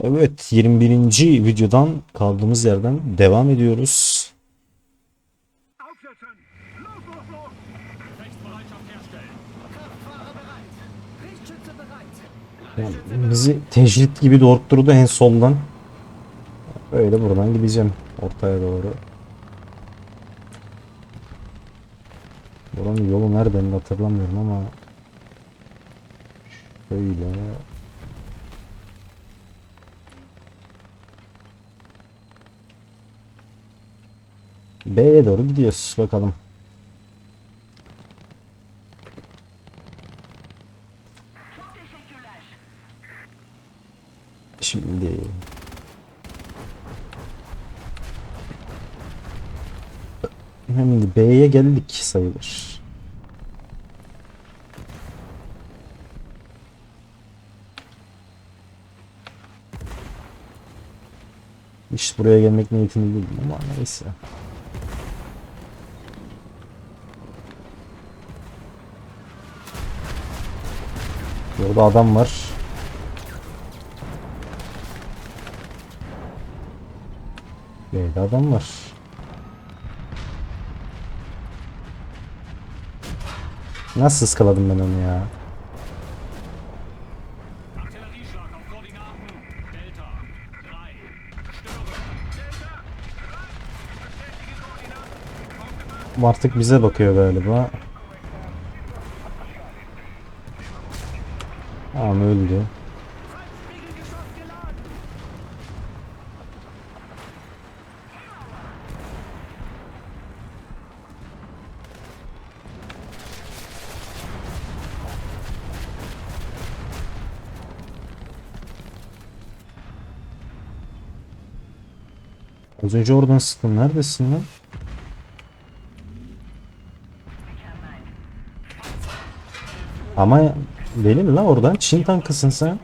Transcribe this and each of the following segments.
Evet 21. videodan kaldığımız yerden devam ediyoruz. Yani bizi tecrit gibi doğurtturdu en soldan. Böyle buradan gideceğim ortaya doğru. Buranın yolu nereden hatırlamıyorum ama şöyle B'ye doğru gidiyoruz bakalım. Şimdi Şimdi B'ye geldik sayılır. Hiç buraya gelmek niyetinde değilim ama neyse. Burada adam var. B'de adam var. Nasıl ıskaladım ben onu ya? Artillerieschlag auf Koordinaten. Delta. 3. Störung. Bu Artık bize bakıyor galiba. Tamam öldü. Az önce oradan sıktın. Neredesin lan? Ama deli mi lan oradan? Çin tankısın sen.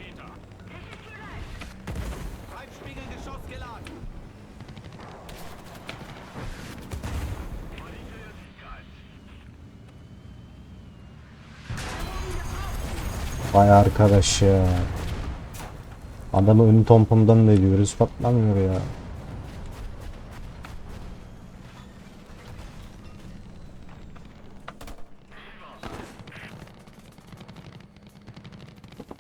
Vay arkadaş ya. Adamı ön tompundan da ediyoruz. Patlamıyor ya.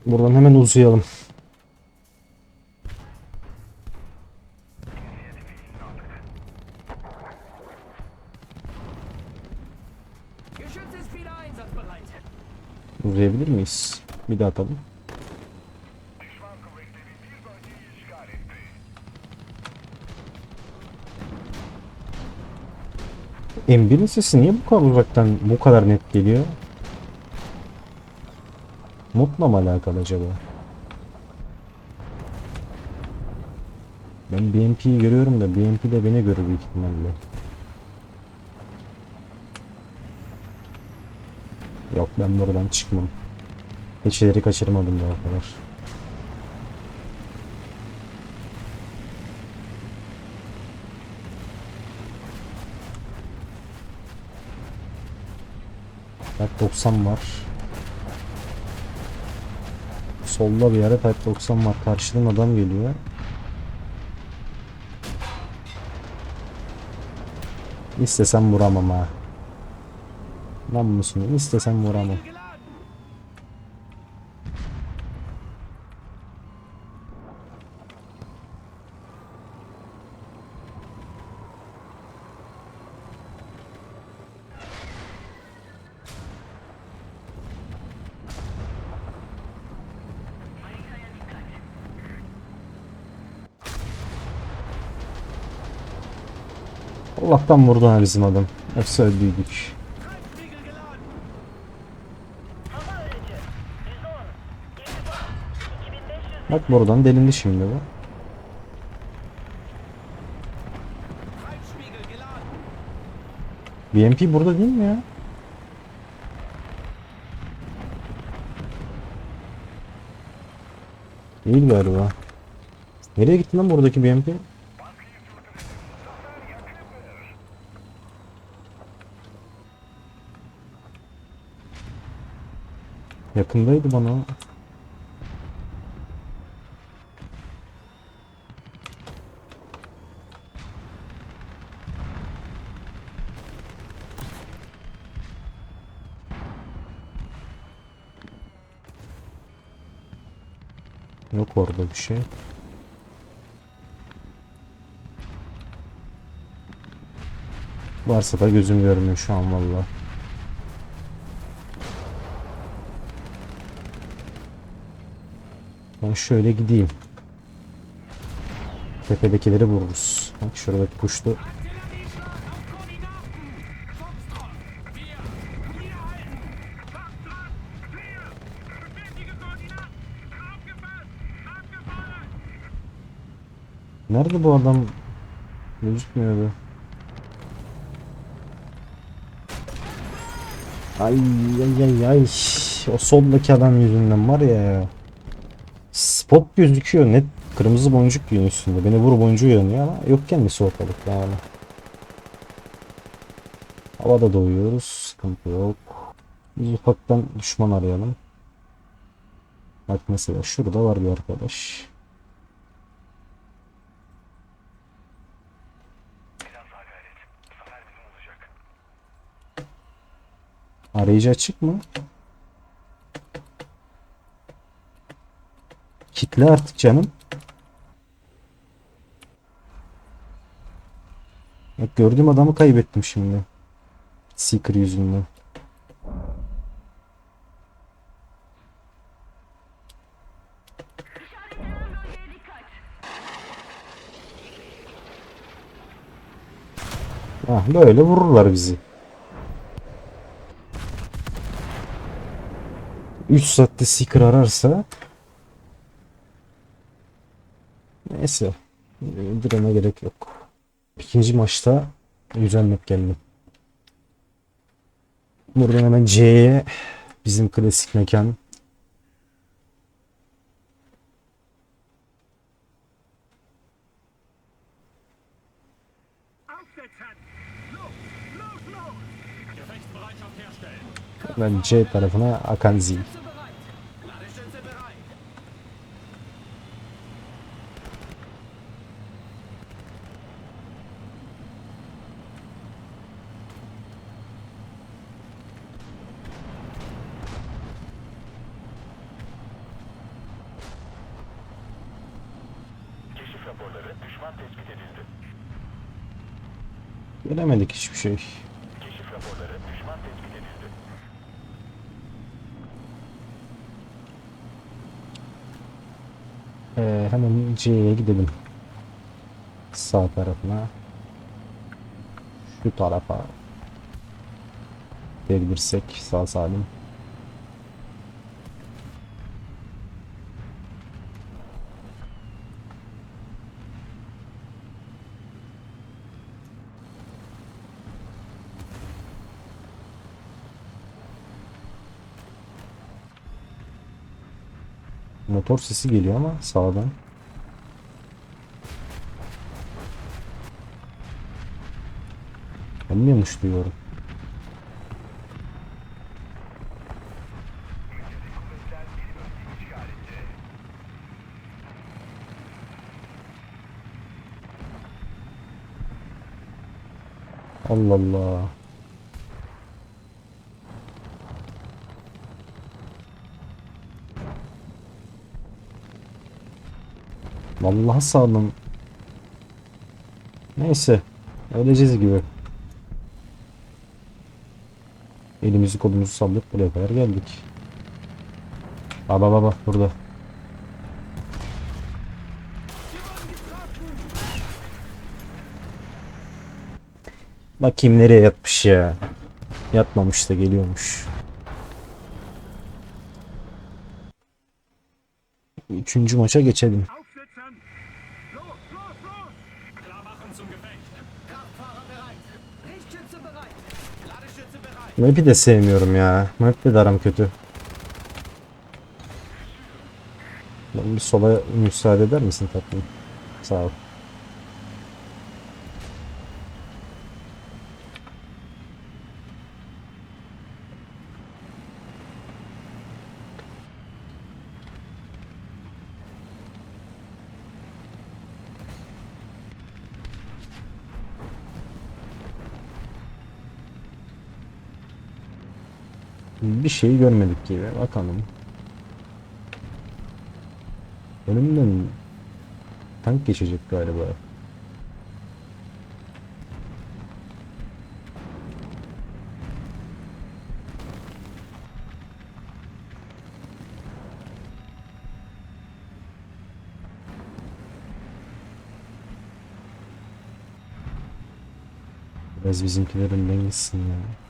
Buradan hemen uzayalım. Uzayabilir miyiz? Bir daha atalım. M1'in sesi niye bu kadar uzaktan bu kadar net geliyor? Mutla mı alakalı acaba? Ben BMP'yi görüyorum da BMP de beni görür büyük ihtimalle. Yok ben buradan çıkmam. Hiçleri kaçırmadım daha kadar. Type 90 var. Solda bir yere Type 90 var. Karşıdan adam geliyor. İstesem vuramam ha. Lan mısın? İstesem vuramam. Allah'tan vurdu ha bizim adam. Yoksa öldüydük. Bak buradan delindi şimdi bu. BMP burada değil mi ya? Değil galiba. Nereye gitti lan buradaki BMP? Yakındaydı bana. Yok orada bir şey. Varsa da gözüm görmüyor şu an vallahi. Ben şöyle gideyim. Tepedekileri vururuz. Bak! Aufgepasst! Abgefallen! Nerede bu adam? Gözükmüyordu. Ay ay ay ay. O soldaki adam yüzünden var ya. Spot gözüküyor net. Kırmızı boncuk yiyor üstünde. Beni vur boncuğu yanıyor ama yok kendisi ortalık yani. Havada doğuyoruz. Sıkıntı yok. Biz ufaktan düşman arayalım. Bak mesela şurada var bir arkadaş. Arayıcı açık mı? Kitle artık canım. Bak gördüğüm adamı kaybettim şimdi. Seeker yüzünden. Ah böyle vururlar bizi. 3 saatte Seeker ararsa Neyse. Drama gerek yok. İkinci maçta güzel map. Buradan hemen C'ye bizim klasik mekan ben C tarafına akan düşman tespit edildi. Göremedik hiçbir şey. Keşif raporları düşman tespit edildi. Ee, hemen C'ye gidelim. Sağ tarafına. Şu tarafa. Gidebilirsek sağ salim. Motor sesi geliyor ama sağdan. Ben diyorum. Allah Allah. Vallahi sağlam. Neyse. Öleceğiz gibi. Elimizi kolumuzu sallayıp buraya kadar geldik. Baba baba burada. Bakayım nereye yatmış ya. Yatmamış da geliyormuş. Üçüncü maça geçelim. Map'i de sevmiyorum ya. Map'te de aram kötü. Ben bir sola müsaade eder misin tatlım? Sağ ol. Bir şey görmedik gibi. Bakalım. Önümden tank geçecek galiba. Biraz bizimkiler önden gitsin ya.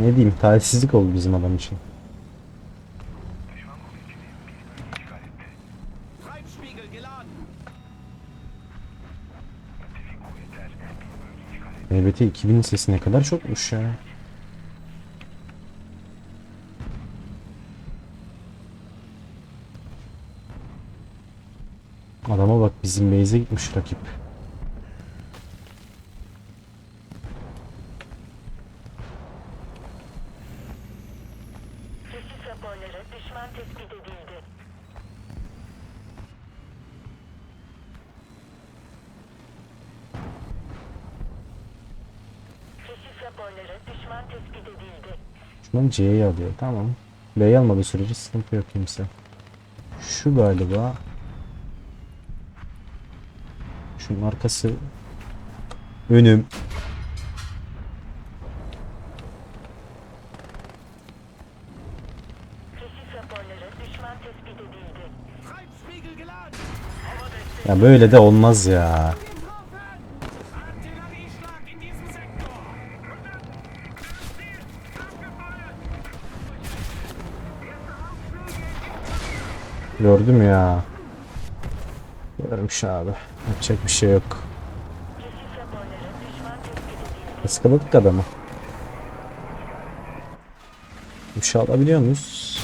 Ne diyeyim talihsizlik oldu bizim adam için. NBT 2000 sesi ne kadar çokmuş ya. Adama bak bizim base'e gitmiş rakip. Keşif raporları düşman tespit edildi. Keşif raporları düşman tespit edildi. Şundan C'yi alıyor tamam. B'yi almadığı sürece sıkıntı yok kimse. Şu galiba. Şunun arkası. Önüm. Keşif raporları düşman tespit edildi. Treibspiegel geladen. Ya böyle de olmaz ya. Gördüm ya. Görmüş abi. Yapacak bir şey yok. Iskaladık adamı. Bir şey alabiliyor muyuz?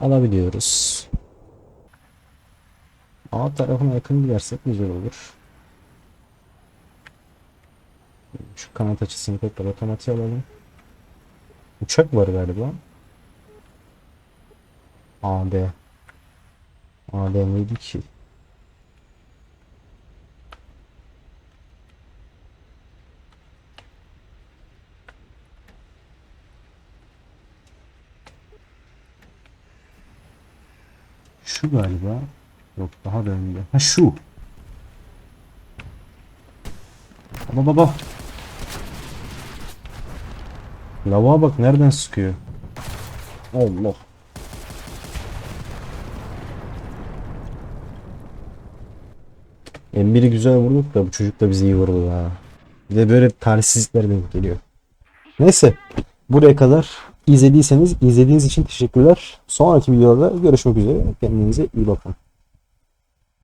Alabiliyoruz. A tarafına yakın gidersek güzel olur. Şu kanat açısını tekrar otomatiğe alalım. Uçak var galiba. AD. AD neydi ki? Şu galiba. Yok daha da önde. Ha şu. Baba baba. Lava bak nereden sıkıyor. Allah. M1'i güzel vurduk da bu çocuk da bizi iyi vurdu ha. Bir de böyle talihsizlikler denk geliyor. Neyse. Buraya kadar izlediyseniz izlediğiniz için teşekkürler. Sonraki videoda görüşmek üzere. Kendinize iyi bakın.